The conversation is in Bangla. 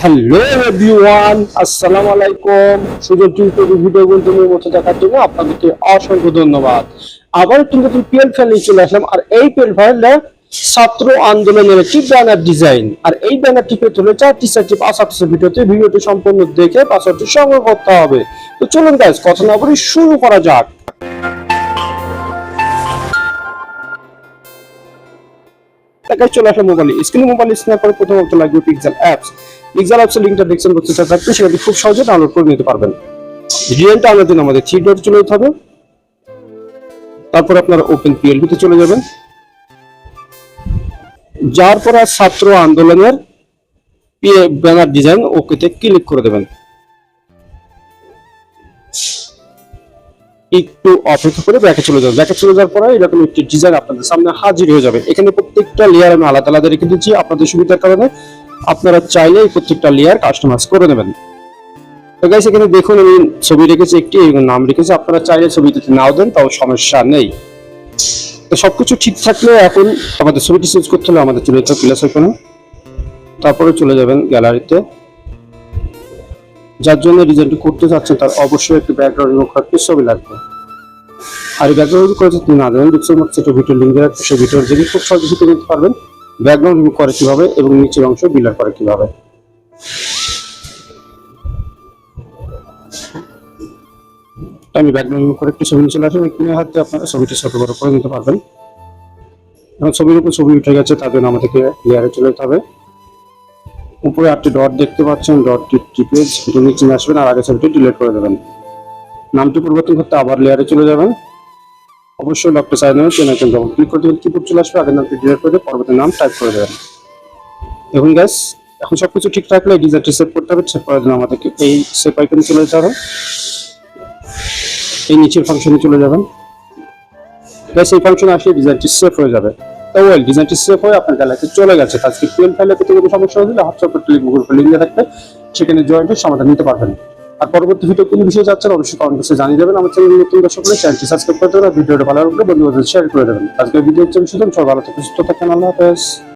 হ্যালো এভরিওয়ান আসসালামু আলাইকুম সুযোগ টিউটোর ভিডিও গুলো মতো দেখার জন্য আপনাদেরকে অসংখ্য ধন্যবাদ আবার একটু নতুন পিএল ফাইল নিয়ে চলে আসলাম। আর এই পিএল ফাইলটা ছাত্র আন্দোলনের একটি ব্যানার ডিজাইন আর এই ব্যানারটি পেতে হলে চারটি চারটি, পাঁচ আটটি ভিডিওতে ভিডিওটি সম্পূর্ণ দেখে পাসওয়ার্ডটি সংগ্রহ করতে হবে। তো চলুন গাইজ কথা না বলে শুরু করা যাক। দেখাই, চলে আসলে মোবাইল স্ক্রিনে মোবাইল স্ক্রিনে করে প্রথমত লাগবে পিক্সেল অ্যাপস পিক্সেল অ্যাপসের লিঙ্কটা দেখছেন বলতে থাকবে, সেখানে খুব সহজে ডাউনলোড করে নিতে পারবেন। ডিজাইনটা আমাদের জন্য আমাদের থ্রি ডট চলে যেতে হবে তারপর আপনারা ওপেন পিএলবি তে চলে যাবেন। যার পর ছাত্র আন্দোলনের ব্যানার ডিজাইন ওকেতে ক্লিক করে দেবেন। একটু অপেক্ষা করে ব্যাকে চলে যাবে ব্যাকে চলে যাওয়ার পরে এরকম একটি ডিজাইন আপনাদের সামনে হাজির হয়ে যাবে। এখানে প্রত্যেকটা লেয়ার আমি আলাদা আলাদা রেখে দিচ্ছি। আপনাদের সুবিধার কারণে আপনারা চাইলে প্রত্যেকটা লেয়ার কাস্টমাইজ করে নেবেন। তো গাইস এখানে দেখুন আমি ছবি রেখেছি একটি এবং নাম রেখেছি। আপনারা চাইলে ছবি যদি নাও দেন, তাও সমস্যা নেই। তো সবকিছু ঠিক থাকলে এখন আমাদের ছবিটি চেঞ্জ করতে হলে আমাদের চলে যেতে প্লাস এখানে তারপরে চলে যাবেন গ্যালারিতে যার জন্য ডিজাইনটি করতে চাচ্ছেন, তার অবশ্যই একটি ব্যাকগ্রাউন্ড রিমুভ ছবি লাগবে। আর এই ব্যাকগ্রাউন্ড করে যদি না জানেন ডিসক্রিপশন বক্সে ভিডিও লিঙ্ক রাখবে সেই ভিডিওর জন্য খুব সহজে নিতে পারবেন। ব্যাকগ্রাউন্ড রিমুভ করে কীভাবে এবং নিচের অংশ বিলার করে কীভাবে? আমি ব্যাকগ্রাউন্ড রিমুভ করে একটু ছবি চলে আসেন এখানে হাতে আপনারা ছবিটি ছোট বড় করে নিতে পারবেন। এখন ছবির উপর ছবি উঠে গেছে, তার জন্য আমাদেরকে লেয়ারে চলে যেতে হবে। উপরে আটটি ডট দেখতে পাচ্ছেন ডটটি টিপে নিচে আসবেন আর আগে ছবিটি ডিলিট করে দেবেন। নামটি পরিবর্তন করতে আবার লেয়ারে চলে যাবেন। অবশ্যই ডক্টর চাই নেবেন চেন আইকন ডবল ক্লিক করে দেবেন কিবোর্ড চলে আসবে আগের নামটি ডিলিট করে পরবর্তী নাম টাইপ করে দেবেন। দেখুন গ্যাস এখন সবকিছু ঠিক থাকলে ডিজাইনটি সেভ করতে হবে সেভ করার জন্য আমাদেরকে এই সেভ আইকনে চলে যেতে হবে। এই নিচের ফাংশনে চলে যাবেন। গ্যাস এই ফাংশনে আসলে ডিজাইনটি সেভ হয়ে যাবে। ওয়েল ডিজাইনটি সেভ হয়ে আপনার গ্যালারিতে চলে গেছে। আজকে পিএল ফাইলে পেতে কোনো সমস্যা হলে হোয়াটসঅ্যাপ লিঙ্ক গুগল লিঙ্ক দেওয়া থাকবে। সেখানে জয়েন্টের সমাধান নিতে পারবেন। আর পরবর্তী ভিডিও কোন বিষয়ে যাচ্ছেন অবশ্যই কমেন্ট বক্সে জানিয়ে দেবেন। আমার চ্যানেল নতুন দর্শক হলে চ্যানেলটি সাবস্ক্রাইব করে দেবেন আর ভিডিওটা ভালো লাগলে বন্ধুদের শেয়ার করে দেবেন। আজকের ভিডিও হচ্ছে শুধু সবাই ভালো থেকে সুস্থ থাকেন আল্লাহ হাফেজ।